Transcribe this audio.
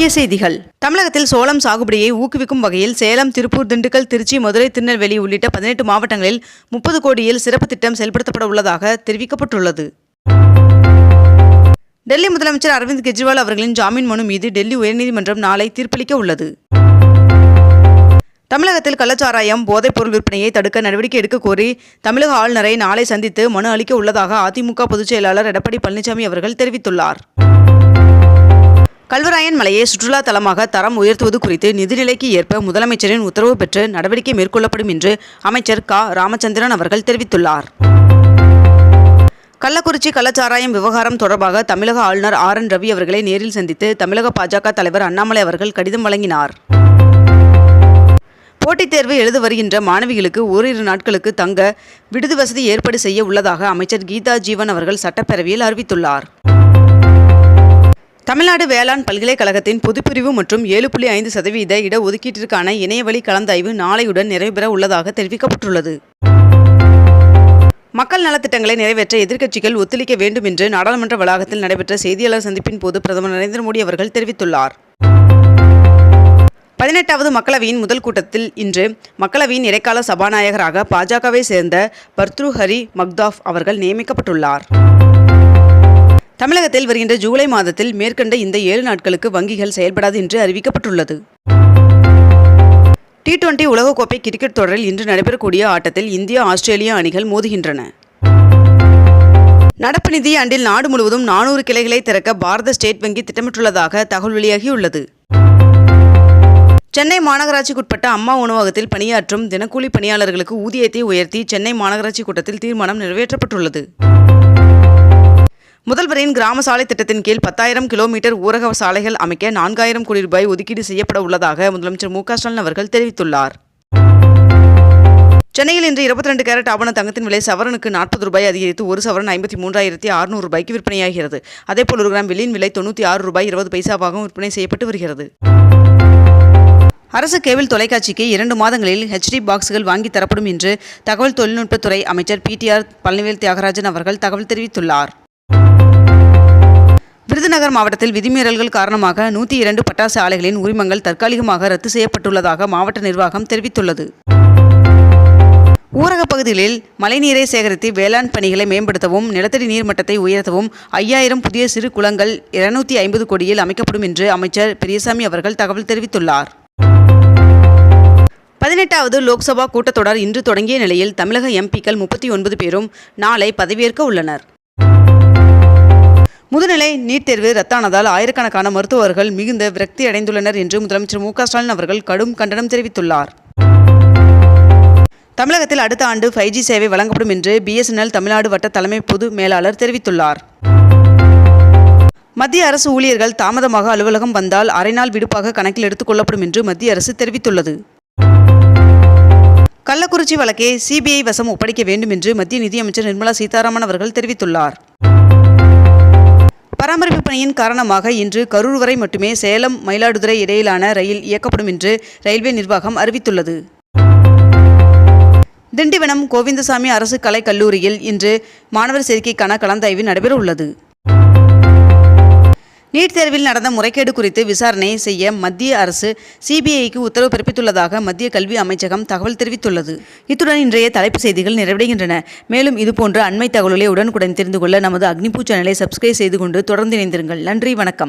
முக்கிய செய்திகள். தமிழகத்தில் சோளம் சாகுபடியை ஊக்குவிக்கும் வகையில் சேலம் திருப்பூர் திண்டுக்கல் திருச்சி மதுரை திருநெல்வேலி உள்ளிட்ட பதினெட்டு மாவட்டங்களில் முப்பது கோடியில் சிறப்பு திட்டம் செயல்படுத்தப்பட உள்ளதாக தெரிவிக்கப்பட்டுள்ளது. டெல்லி முதலமைச்சர் அரவிந்த் கெஜ்ரிவால் அவர்களின் ஜாமீன் மனு மீது டெல்லி உயர்நீதிமன்றம் நாளை தீர்ப்பளிக்க உள்ளது. தமிழகத்தில் கள்ளச்சாராயம் போதைப்பொருள் விற்பனையை தடுக்க நடவடிக்கை எடுக்க கோரி தமிழக ஆளுநரை நாளை சந்தித்து மனு அளிக்க உள்ளதாக அதிமுக பொதுச் செயலாளர் எடப்பாடி பழனிசாமி அவர்கள் தெரிவித்துள்ளார். கல்வராயன் மலையை சுற்றுலா தலமாக தரம் உயர்த்துவது குறித்து நிதிநிலைக்கு ஏற்ப முதலமைச்சரின் உத்தரவு பெற்று நடவடிக்கை மேற்கொள்ளப்படும் என்று அமைச்சர் க. ராமச்சந்திரன் அவர்கள் தெரிவித்துள்ளார். கள்ளக்குறிச்சி கள்ளச்சாராயம் விவகாரம் தொடர்பாக தமிழக ஆளுநர் ஆர். என். ரவி அவர்களை நேரில் சந்தித்து தமிழக பாஜக தலைவர் அண்ணாமலை அவர்கள் கடிதம் வழங்கினார். போட்டித் தேர்வு எழுத வருகின்ற மாணவிகளுக்கு ஓரிரு நாட்களுக்கு தங்க விடுதி வசதி ஏற்பாடு செய்ய உள்ளதாக அமைச்சர் கீதா ஜீவன் அவர்கள் சட்டப்பேரவையில் அறிவித்துள்ளார். தமிழ்நாடு வேளாண் பல்கலைக்கழகத்தின் பொதுப்பிரிவு மற்றும் ஏழு புள்ளி ஐந்து சதவீத இடஒதுக்கீட்டிற்கான இணையவழி கலந்தாய்வு நாளையுடன் நிறைவேற உள்ளதாக தெரிவிக்கப்பட்டுள்ளது. மக்கள் நலத்திட்டங்களை நிறைவேற்ற எதிர்க்கட்சிகள் ஒத்துழைக்க வேண்டும் என்று நாடாளுமன்ற வளாகத்தில் நடைபெற்ற செய்தியாளர் சந்திப்பின் போது பிரதமர் நரேந்திர மோடி அவர்கள் தெரிவித்துள்ளார். பதினெட்டாவது மக்களவையின் முதல் கூட்டத்தில் இன்று மக்களவையின் இடைக்கால சபாநாயகராக பாஜகவை சேர்ந்த பர்த்ருஹரி மக்தாஃப் அவர்கள் நியமிக்கப்பட்டுள்ளார். தமிழகத்தில் வருகின்ற ஜூலை மாதத்தில் மேற்கண்ட இந்த ஏழு நாட்களுக்கு வங்கிகள் செயல்படாது என்று அறிவிக்கப்பட்டுள்ளது. டி டுவெண்டி உலகக்கோப்பை கிரிக்கெட் தொடரில் இன்று நடைபெறக்கூடிய ஆட்டத்தில் இந்தியா ஆஸ்திரேலியா அணிகள் மோதுகின்றன. நடப்பு நிதி ஆண்டில் நாடு முழுவதும் நானூறு கிளைகளை திறக்க பாரத ஸ்டேட் வங்கி திட்டமிட்டுள்ளதாக தகவல் வெளியாகியுள்ளது. சென்னை மாநகராட்சிக்குட்பட்ட அம்மா உணவகத்தில் பணியாற்றும் தினக்கூலி பணியாளர்களுக்கு ஊதியத்தை உயர்த்தி சென்னை மாநகராட்சி கூட்டத்தில் தீர்மானம் நிறைவேற்றப்பட்டுள்ளது. முதல்வரின் கிராம சாலை திட்டத்தின் கீழ் பத்தாயிரம் கிலோமீட்டர் ஊரக சாலைகள் அமைக்க நான்காயிரம் கோடி ரூபாய் ஒதுக்கீடு செய்யப்பட உள்ளதாக முதலமைச்சர் மு ஸ்டாலின் அவர்கள் தெரிவித்துள்ளார். சென்னையில் இன்று இருபத்தி ரெண்டு கேரட் ஆவண தங்கத்தின் விலை சவரனுக்கு நாற்பது ரூபாய் அதிகரித்து ஒரு சவரன் ஐம்பத்தி மூன்றாயிரத்தி அறுநூறு ரூபாய்க்கு விற்பனையாகிறது. அதேபோல் ஒரு கிராம் வெள்ளியின் விலை தொண்ணூற்றி ஆறு ரூபாய் இருபது பைசாவாகவும் விற்பனை செய்யப்பட்டு வருகிறது. அரசு கேபிள் தொலைக்காட்சிக்கு இரண்டு மாதங்களில் ஹெச்டி பாக்ஸ்கள் வாங்கி தரப்படும் என்று தகவல் தொழில்நுட்பத்துறை அமைச்சர் பிடிஆர் பழனிவேல் தியாகராஜன் அவர்கள் தகவல் தெரிவித்துள்ளார். விருதுநகர் மாவட்டத்தில் விதிமீறல்கள் காரணமாக நூற்றி இரண்டு பட்டாசு ஆலைகளின் உரிமங்கள் தற்காலிகமாக ரத்து செய்யப்பட்டுள்ளதாக மாவட்ட நிர்வாகம் தெரிவித்துள்ளது. ஊரகப் பகுதிகளில் மழைநீரை சேகரித்து வேளாண் பணிகளை மேம்படுத்தவும் நிலத்தடி நீர் மட்டத்தை உயர்த்தவும் ஐயாயிரம் புதிய சிறு குளங்கள் இருநூத்தி ஐம்பது கோடியில் அமைக்கப்படும் என்று அமைச்சர் பெரியசாமி அவர்கள் தகவல் தெரிவித்துள்ளார். பதினெட்டாவது லோக்சபா கூட்டத்தொடர் இன்று தொடங்கிய நிலையில் தமிழக எம்பிக்கள் முப்பத்தி ஒன்பது பேரும் நாளை பதவியேற்க உள்ளனர். முதுநிலை நீட் தேர்வு ரத்தானதால் ஆயிரக்கணக்கான மருத்துவர்கள் மிகுந்த விரக்தி அடைந்துள்ளனர் என்று முதலமைச்சர் மு ஸ்டாலின் அவர்கள் கடும் கண்டனம் தெரிவித்துள்ளார். தமிழகத்தில் அடுத்த ஆண்டு ஃபைவ் ஜி சேவை வழங்கப்படும் என்று பிஎஸ்என்எல் தமிழ்நாடு வட்ட தலைமை பொது மேலாளர் தெரிவித்துள்ளார். மத்திய அரசு ஊழியர்கள் தாமதமாக அலுவலகம் வந்தால் அரை நாள் விடுப்பாக கணக்கில் எடுத்துக் கொள்ளப்படும் என்று மத்திய அரசு தெரிவித்துள்ளது. கள்ளக்குறிச்சி வழக்கை சிபிஐ வசம் ஒப்படைக்க வேண்டும் என்று மத்திய நிதியமைச்சர் நிர்மலா சீதாராமன் அவர்கள் தெரிவித்துள்ளார். பராமரிப்பு பணியின் காரணமாக இன்று கரூர் வரை மட்டுமே சேலம் மயிலாடுதுறை இடையிலான ரயில் இயக்கப்படும் என்று ரயில்வே நிர்வாகம் அறிவித்துள்ளது. திண்டிவனம் கோவிந்தசாமி அரசு கலைக் கல்லூரியில் இன்று மாணவர் சேர்க்கைக்கான கலந்தாய்வு நடைபெற உள்ளது நீட் தேர்வில் நடந்த முறைகேடு குறித்து விசாரணை செய்ய மத்திய அரசு சிபிஐக்கு உத்தரவு பிறப்பித்துள்ளதாக மத்திய கல்வி அமைச்சகம் தகவல் தெரிவித்துள்ளது. இத்துடன் இன்றைய தலைப்பு செய்திகள் நிறைவடைகின்றன. மேலும் இதுபோன்ற அண்மை தகவல்களை உடனுக்குடன் தெரிந்து கொள்ள நமது அக்னிபூ சேனலை சப்ஸ்கிரைப் செய்து கொண்டு தொடர்ந்து இணைந்திருங்கள். நன்றி வணக்கம்.